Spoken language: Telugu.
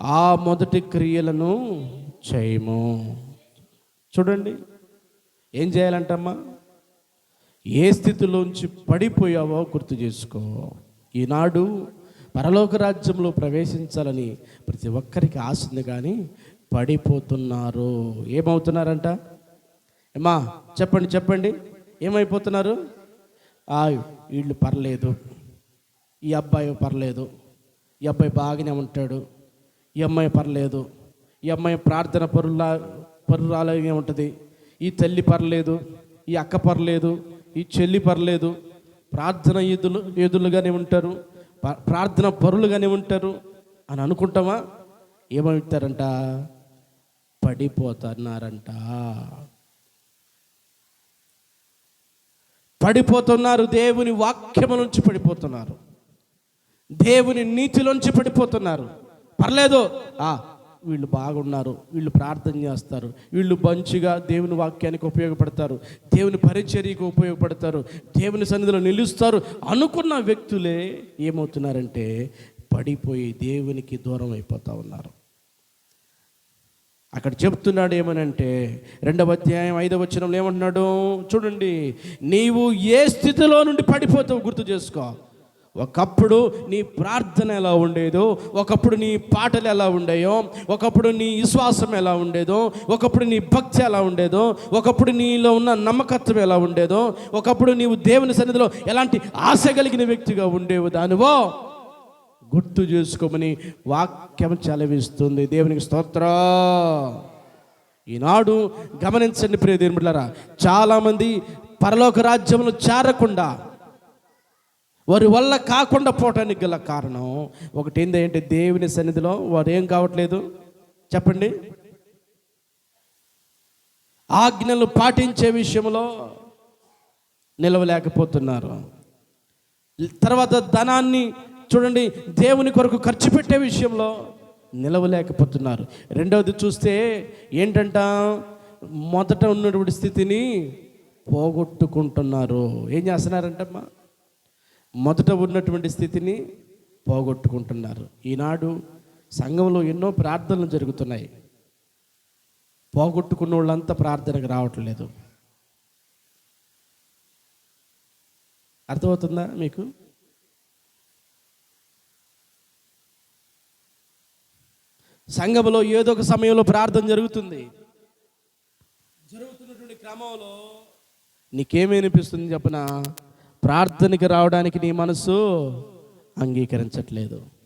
ఆ మొదటి క్రియలను చేయము. చూడండి ఏం చేయాలంటమ్మా? ఏ స్థితిలోంచి పడిపోయావో గుర్తు చేసుకో. ఈనాడు పరలోక రాజ్యంలో ప్రవేశించాలని ప్రతి ఒక్కరికి ఆశ ఉంది కానీ పడిపోతున్నారు. ఏమవుతున్నారంట? ఏమా చెప్పండి చెప్పండి. ఏమైపోతున్నారు? ఆ వీళ్ళు పర్లేదు. ఈ అబ్బాయి పర్లేదు. ఈ అబ్బాయి బాగానే ఉంటాడు. ఈ అమ్మాయి పర్లేదు. ఈ అమ్మాయి ప్రార్థన పరులా పరురాలనే ఉంటుంది. ఈ తల్లి పర్లేదు ఈ అక్క పర్లేదు ఈ చెల్లి పర్లేదు. ప్రార్థన ఎదులు ఎదులుగానే ఉంటారు. ప- ప్రార్థన పరులుగానే ఉంటారు. అని అనుకుంటామా ఏమవుతారంట పడిపోతున్నారంట. పడిపోతున్నారు దేవుని వాక్యము నుంచి పడిపోతున్నారు. దేవుని నీతిలోంచి పడిపోతున్నారు. పర్లేదు. ఆ వీళ్ళు బాగున్నారు వీళ్ళు ప్రార్థన చేస్తారు వీళ్ళు మంచిగా దేవుని వాక్యానికి ఉపయోగపడతారు దేవుని పరిచర్యకు ఉపయోగపడతారు దేవుని సన్నిధిలో నిలుస్తారు అనుకున్న వ్యక్తులే ఏమవుతున్నారంటే పడిపోయి దేవునికి దూరం అయిపోతా ఉన్నారు. అక్కడ చెప్తున్నాడు ఏమనంటే రెండవ అధ్యాయం ఐదవ వచనంలో ఏమంటున్నాడు? చూడండి నీవు ఏ స్థితిలో నుండి పడిపోతావు గుర్తు చేసుకో. ఒకప్పుడు నీ ప్రార్థన ఎలా ఉండేదో ఒకప్పుడు నీ పాటలు ఎలా ఉండేయో ఒకప్పుడు నీ విశ్వాసం ఎలా ఉండేదో ఒకప్పుడు నీ భక్తి ఎలా ఉండేదో ఒకప్పుడు నీలో ఉన్న నమ్మకత్వం ఎలా ఉండేదో ఒకప్పుడు నీవు దేవుని సన్నిధిలో ఎలాంటి ఆశ కలిగిన వ్యక్తిగా ఉండేవు దానివో గుర్తు చేసుకోమని వాక్యం చలవిస్తుంది దేవునికి స్తోత్రం. ఈనాడు గమనించండి ప్రియ దేవులారా చాలామంది పరలోక రాజ్యంలో చేరకుండా వారి వల్ల కాకుండా పోవటానికి గల కారణం. ఒకటి ఏంటంటే దేవుని సన్నిధిలో వారు ఏం కావట్లేదు? చెప్పండి. ఆజ్ఞలు పాటించే విషయంలో నిలవలేకపోతున్నారు. తర్వాత ధనాన్ని చూడండి దేవుని కొరకు ఖర్చు పెట్టే విషయంలో నిలవలేకపోతున్నారు. రెండవది చూస్తే ఏంటంట? మొదట ఉన్నటువంటి స్థితిని పోగొట్టుకుంటున్నారు. ఏం చేస్తున్నారంటమ్మా? మొదట ఉన్నటువంటి స్థితిని పోగొట్టుకుంటున్నారు. ఈనాడు సంఘంలో ఎన్నో ప్రార్థనలు జరుగుతున్నాయి. పోగొట్టుకున్న వాళ్ళంతా ప్రార్థనకు రావట్లేదు. అర్థమవుతుందా మీకు? సంఘంలో ఏదో ఒక సమయంలో ప్రార్థన జరుగుతుంది. జరుగుతున్నటువంటి క్రమంలో నీకేమనిపిస్తుంది చెప్పనా? ప్రార్థనకి రావడానికి నీ మనసు అంగీకరించట్లేదు.